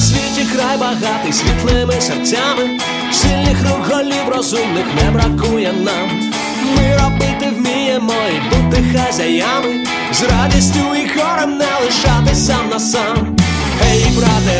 Світі край багатий світлими серцями, сильних рук розумних не бракує нам. Ми робити вміємо і бути хазяями, з радістю і хором не лишати сам на сам. Ей, брате,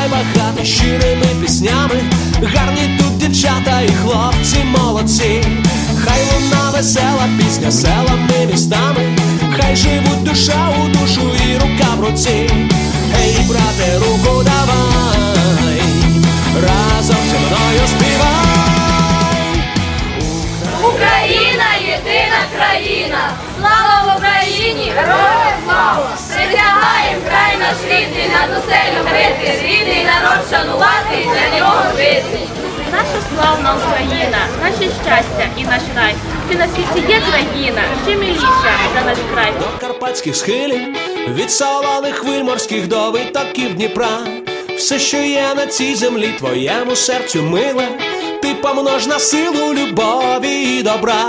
край багатий щирими піснями, гарні тут дівчата і хлопці молодці. Хай луна весела пісня селами містами, хай живуть душа у душу і рука в руці. Ей, брате, руку давай, разом зі мною співай. Україна єдина країна! Слава Україні! Героям слава! Шанувати і для нього жити. Наша славна Україна, наше щастя і наш рай. Чи на світі є країна, ще миліша за наш край. До карпатських схилів, від солоних хвиль морських до витоків Дніпра. Все, що є на цій землі, твоєму серцю миле, ти помнож на силу любові і добра.